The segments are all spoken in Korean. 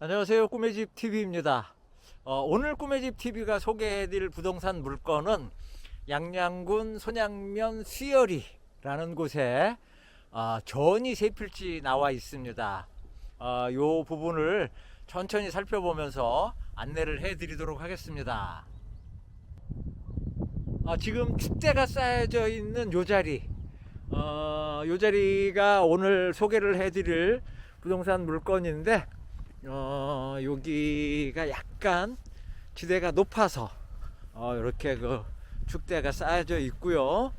안녕하세요. 꿈의 집 TV입니다. 어, 오늘 꿈의 집 TV가 소개해드릴 부동산 물건은 양양군 손양면 수열이라는 곳에 어, 전이 세 필지 나와 있습니다. 어, 요 부분을 천천히 살펴보면서 안내를 해드리도록 하겠습니다. 어, 지금 축대가 쌓여져 있는 요 자리, 어, 요 자리가 오늘 소개를 해드릴 부동산 물건인데 어, 여기가 약간 지대가 높아서 어, 이렇게 그 축대가 쌓여져 있고요.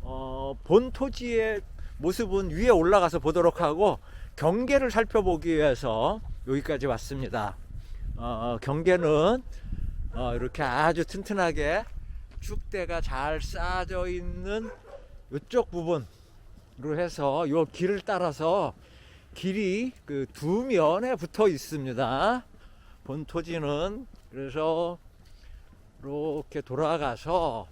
어, 본 토지의 모습은 위에 올라가서 보도록 하고 경계를 살펴보기 위해서 여기까지 왔습니다. 어, 경계는 어, 이렇게 아주 튼튼하게 축대가 잘 쌓여져 있는 이쪽 부분으로 해서 이 길을 따라서 길이 그 두 면에 붙어 있습니다. 본 토지는 그래서 이렇게 돌아가서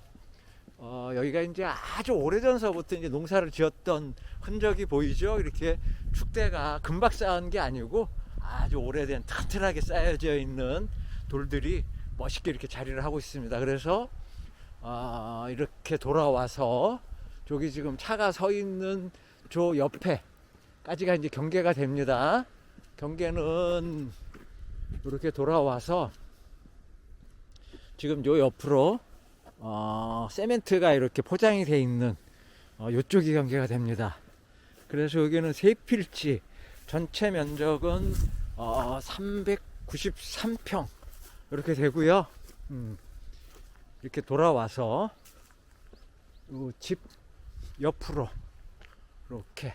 어, 여기가 이제 아주 오래전서부터 이제 농사를 지었던 흔적이 보이죠. 이렇게 축대가 금박 쌓은 게 아니고 아주 오래된 튼튼하게 쌓여져 있는 돌들이 멋있게 이렇게 자리를 하고 있습니다. 그래서 아, 이렇게 돌아와서 저기 지금 차가 서 있는 저 옆에 까지가 이제 경계가 됩니다. 경계는 이렇게 돌아와서 지금 요 옆으로 어, 세멘트가 이렇게 포장이 돼 있는 어, 요쪽이 경계가 됩니다. 그래서 여기는 세 필지 전체 면적은 어, 393평 이렇게 되고요. 음, 이렇게 돌아와서 요집 옆으로 이렇게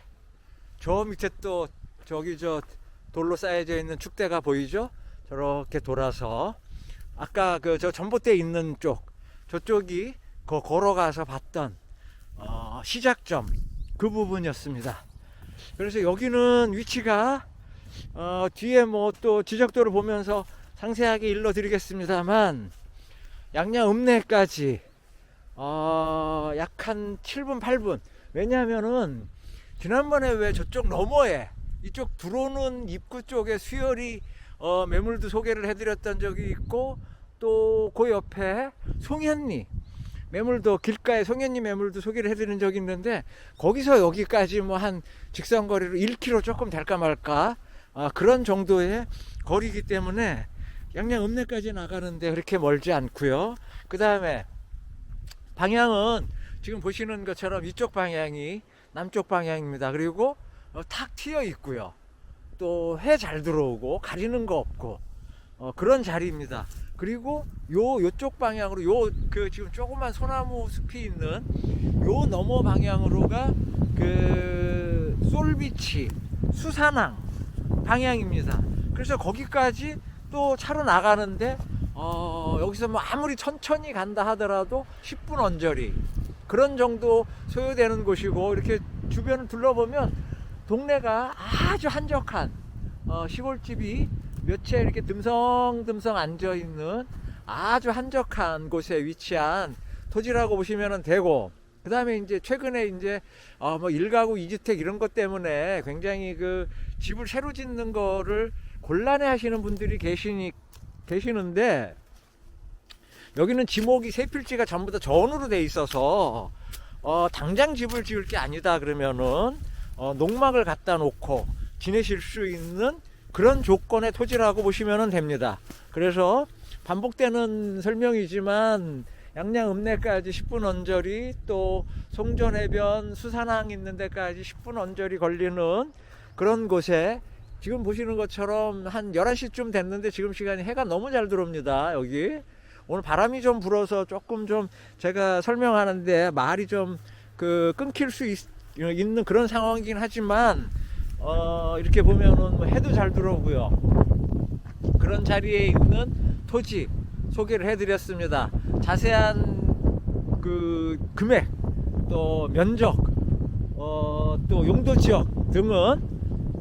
저 밑에 또 저기 저 돌로 쌓여져 있는 축대가 보이죠? 저렇게 돌아서 아까 그 저 전봇대 있는 쪽 저쪽이 그 걸어가서 봤던 어, 시작점 그 부분이었습니다. 그래서 여기는 위치가 어, 뒤에 뭐 또 지적도를 보면서 상세하게 일러드리겠습니다만 양양 읍내까지 어, 약 한 7분 8분 왜냐하면은 지난번에 왜 저쪽 너머에 이쪽 들어오는 입구 쪽에 수열이 어, 매물도 소개를 해드렸던 적이 있고 또 그 옆에 송현리 매물도 길가에 송현리 매물도 소개를 해드린 적이 있는데 거기서 여기까지 뭐 한 직선 거리로 1km 조금 될까 말까 아, 그런 정도의 거리이기 때문에 양양 읍내까지 나가는데 그렇게 멀지 않고요. 그 다음에 방향은 지금 보시는 것처럼 이쪽 방향이 남쪽 방향입니다. 그리고 어, 탁 트여 있고요. 또 해 잘 들어오고 가리는 거 없고 어, 그런 자리입니다. 그리고 요 요쪽 방향으로 요 그 지금 조그만 소나무 숲이 있는 요 너머 방향으로가 그 솔비치 수산항 방향입니다. 그래서 거기까지 또 차로 나가는데 어, 여기서 뭐 아무리 천천히 간다 하더라도 10분 언저리 그런 정도 소요되는 곳이고 이렇게 주변을 둘러보면 동네가 아주 한적한 어, 시골집이 몇 채 이렇게 듬성듬성 앉아 있는 아주 한적한 곳에 위치한 토지라고 보시면 되고 그 다음에 이제 최근에 이제 어, 뭐 일가구 이주택 이런 것 때문에 굉장히 그 집을 새로 짓는 거를 곤란해 하시는 분들이 계시니 계시는데 여기는 지목이 세 필지가 전부 다 전으로 돼 있어서 어, 당장 집을 지을 게 아니다 그러면은 어, 농막을 갖다 놓고 지내실 수 있는 그런 조건의 토지라고 보시면 됩니다. 그래서 반복되는 설명이지만 양양 읍내까지 10분 언저리 또 송전해변 수산항 있는 데까지 10분 언저리 걸리는 그런 곳에 지금 보시는 것처럼 한 11시쯤 됐는데 지금 시간이 해가 너무 잘 들어옵니다. 여기. 오늘 바람이 좀 불어서 조금 좀 제가 설명하는데 말이 좀 그 끊길 수 있, 는 그런 상황이긴 하지만 어, 이렇게 보면은 뭐 해도 잘 들어오고요. 그런 자리에 있는 토지 소개를 해드렸습니다. 자세한 그 금액 또 면적 어, 또 용도 지역 등은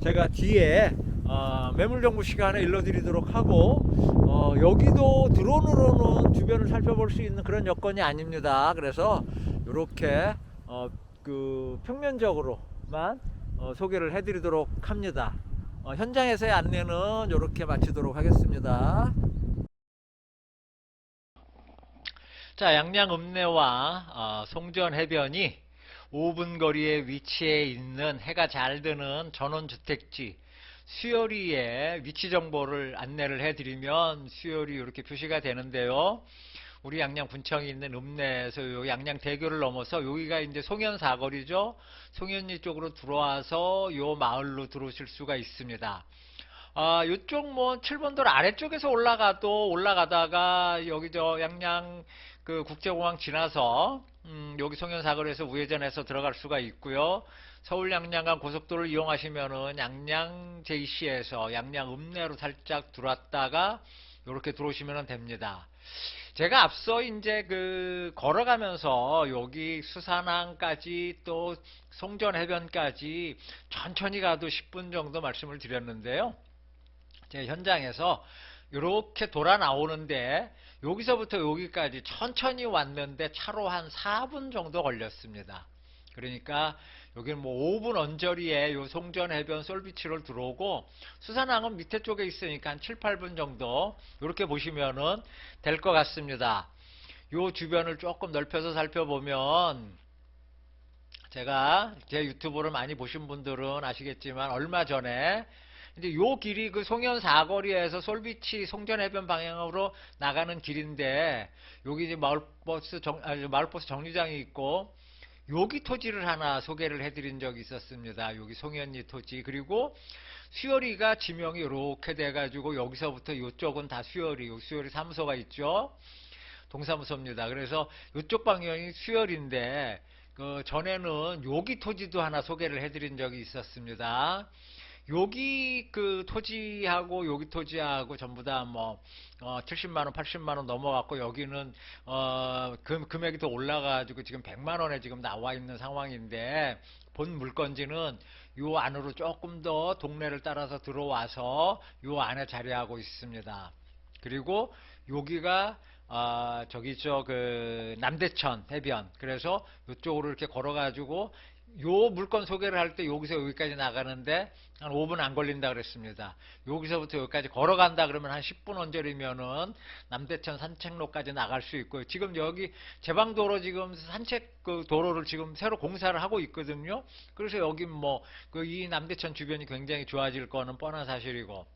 제가 뒤에 어, 매물 정보 시간에 일러드리도록 하고 어, 여기도 드론으로는 주변을 살펴볼 수 있는 그런 여건이 아닙니다. 그래서 이렇게 어, 그 평면적으로만 어, 소개를 해드리도록 합니다. 어, 현장에서의 안내는 이렇게 마치도록 하겠습니다. 자, 양양 읍내와 어, 송전 해변이 5분 거리에 위치해 있는 해가 잘 드는 전원주택지 수요리의 위치 정보를 안내를 해드리면 수요리 이렇게 표시가 되는데요. 우리 양양 군청이 있는 읍내에서 요 양양 대교를 넘어서 여기가 이제 송현 사거리죠. 송현리 쪽으로 들어와서 요 마을로 들어오실 수가 있습니다. 아, 요쪽 뭐 7번도로 아래쪽에서 올라가도 올라가다가 여기 저 양양 그 국제공항 지나서 음, 여기 송현사거리에서 우회전해서 들어갈 수가 있고요. 서울 양양간 고속도로를 이용하시면은 양양 JC에서 양양 읍내로 살짝 들어왔다가 이렇게 들어오시면 됩니다. 제가 앞서 이제 그 걸어가면서 여기 수산항까지 또 송전 해변까지 천천히 가도 10분 정도 말씀을 드렸는데요. 제 현장에서 이렇게 돌아 나오는데 여기서부터 여기까지 천천히 왔는데 차로 한 4분 정도 걸렸습니다. 그러니까 여기는 뭐 5분 언저리에 요 송전 해변 솔비치를 들어오고 수산항은 밑에 쪽에 있으니까 한 7, 8분 정도 이렇게 보시면은 될 것 같습니다. 요 주변을 조금 넓혀서 살펴보면 제가 제 유튜브를 많이 보신 분들은 아시겠지만 얼마 전에 이제 요 길이 그 송현 사거리에서 솔비치 송전해변 방향으로 나가는 길인데 여기 이제 마을버스 정 아니, 마을버스 정류장이 있고 여기 토지를 하나 소개를 해드린 적이 있었습니다. 여기 송현리 토지 그리고 수열이가 지명이 이렇게 돼가지고 여기서부터 이쪽은 다 수열이 수열이 사무소가 있죠. 동사무소입니다. 그래서 이쪽 방향이 수열인데 그 전에는 여기 토지도 하나 소개를 해드린 적이 있었습니다. 여기 그 토지하고 여기 토지하고 전부 다뭐 어, 70만 원, 80만 원 넘어갔고 여기는 어, 금, 금액이 더 올라가지고 지금 100만 원에 지금 나와 있는 상황인데 본 물건지는 요 안으로 조금 더 동네를 따라서 들어와서 요 안에 자리하고 있습니다. 그리고 여기가 아 저기 저 그 남대천 해변 그래서 이쪽으로 이렇게 걸어가지고 요 물건 소개를 할 때 여기서 여기까지 나가는데 한 5분 안 걸린다 그랬습니다. 여기서부터 여기까지 걸어간다 그러면 한 10분 언저리면은 남대천 산책로까지 나갈 수 있고요. 지금 여기 제방도로 지금 산책 그 도로를 지금 새로 공사를 하고 있거든요. 그래서 여기 뭐 그 이 남대천 주변이 굉장히 좋아질 거는 뻔한 사실이고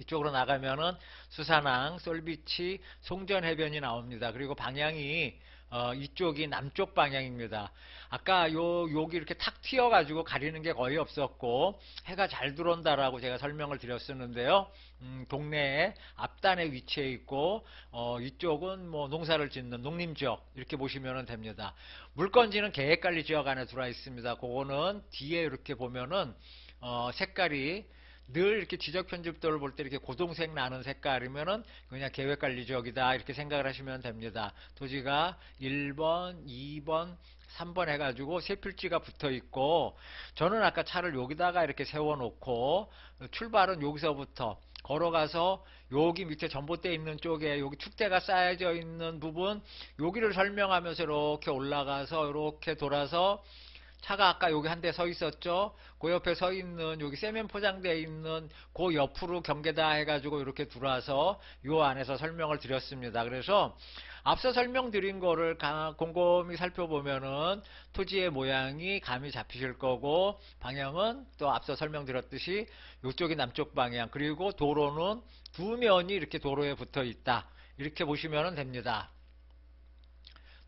이쪽으로 나가면은 수산항, 솔비치, 송전해변이 나옵니다. 그리고 방향이 어, 이쪽이 남쪽 방향입니다. 아까 요 여기 이렇게 탁 튀어가지고 가리는 게 거의 없었고 해가 잘 들어온다라고 제가 설명을 드렸었는데요. 음, 동네에 앞단에 위치해 있고 어, 이쪽은 뭐 농사를 짓는 농림 지역 이렇게 보시면 됩니다. 물건지는 계획관리 지역 안에 들어와 있습니다. 그거는 뒤에 이렇게 보면은 어, 색깔이 늘 이렇게 지적 편집도를 볼 때 이렇게 고동색 나는 색깔이면은 그냥 계획 관리 지역이다 이렇게 생각을 하시면 됩니다. 토지가 1번, 2번, 3번 해가지고 세 필지가 붙어 있고 저는 아까 차를 여기다가 이렇게 세워 놓고 출발은 여기서부터 걸어가서 여기 밑에 전봇대 있는 쪽에 여기 축대가 쌓여져 있는 부분 여기를 설명하면서 이렇게 올라가서 이렇게 돌아서 차가 아까 여기 한 대 서 있었죠. 그 옆에 서 있는 여기 세면 포장되어 있는 그 옆으로 경계다 해가지고 이렇게 들어와서 요 안에서 설명을 드렸습니다. 그래서 앞서 설명드린 거를 곰곰이 살펴보면은 토지의 모양이 감이 잡히실 거고 방향은 또 앞서 설명드렸듯이 이쪽이 남쪽 방향 그리고 도로는 두 면이 이렇게 도로에 붙어 있다. 이렇게 보시면 됩니다.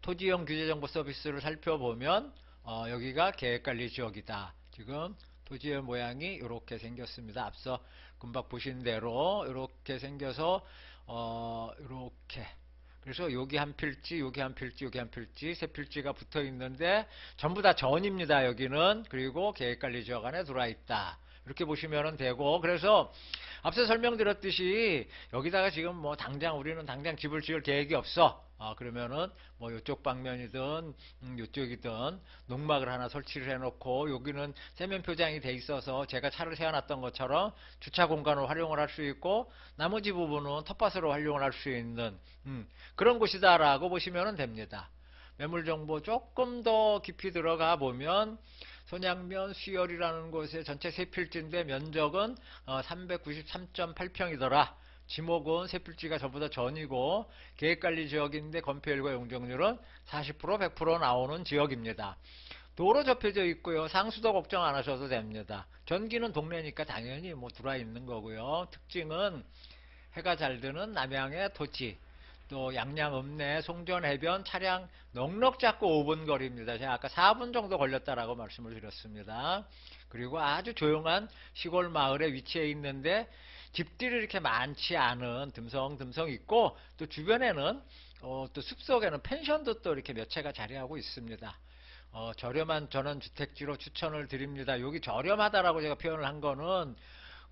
토지형 규제정보 서비스를 살펴보면 어, 여기가 계획관리 지역이다. 지금 토지의 모양이 이렇게 생겼습니다. 앞서 금방 보신 대로 이렇게 생겨서 어, 이렇게 그래서 여기 한 필지, 여기 한 필지, 여기 한 필지, 세 필지가 붙어 있는데 전부 다 전입니다. 여기는 그리고 계획관리 지역 안에 들어와 있다. 이렇게 보시면 되고 그래서 앞서 설명드렸듯이 여기다가 지금 뭐 당장 우리는 당장 집을 지을 계획이 없어. 아, 그러면은 뭐 이쪽 방면이든 음, 이쪽이든 농막을 하나 설치를 해놓고 여기는 세면 표장이 돼 있어서 제가 차를 세워놨던 것처럼 주차 공간을 활용을 할 수 있고 나머지 부분은 텃밭으로 활용을 할 수 있는 음, 그런 곳이다라고 보시면 됩니다. 매물 정보 조금 더 깊이 들어가 보면 손양면 수열이라는 곳에 전체 세 필지인데 면적은 어, 393.8평이더라. 지목은 세 필지가 전부 다 전이고 계획관리 지역인데 건폐율과 용적률은 40% 100% 나오는 지역입니다. 도로 접혀져 있고요. 상수도 걱정 안 하셔도 됩니다. 전기는 동네니까 당연히 뭐 들어와 있는 거고요. 특징은 해가 잘 드는 남양의 토지, 또 양양 읍내 송전 해변 차량 넉넉 잡고 5분 거리입니다. 제가 아까 4분 정도 걸렸다라고 말씀을 드렸습니다. 그리고 아주 조용한 시골 마을에 위치해 있는데 집들이 이렇게 많지 않은 듬성듬성 있고 또 주변에는 어, 또 숲속에는 펜션도 또 이렇게 몇 채가 자리하고 있습니다. 어, 저렴한 전원주택지로 추천을 드립니다. 여기 저렴하다라고 제가 표현을 한 거는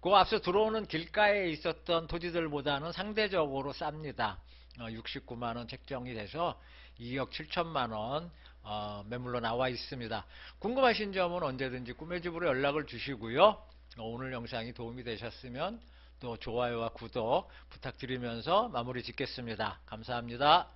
그 앞서 들어오는 길가에 있었던 토지들보다는 상대적으로 쌉니다. 어, 69만원 책정이 돼서 2억 7천만원 어, 매물로 나와 있습니다. 궁금하신 점은 언제든지 꿈의 집으로 연락을 주시고요. 어, 오늘 영상이 도움이 되셨으면 또 좋아요와 구독 부탁드리면서 마무리 짓겠습니다. 감사합니다.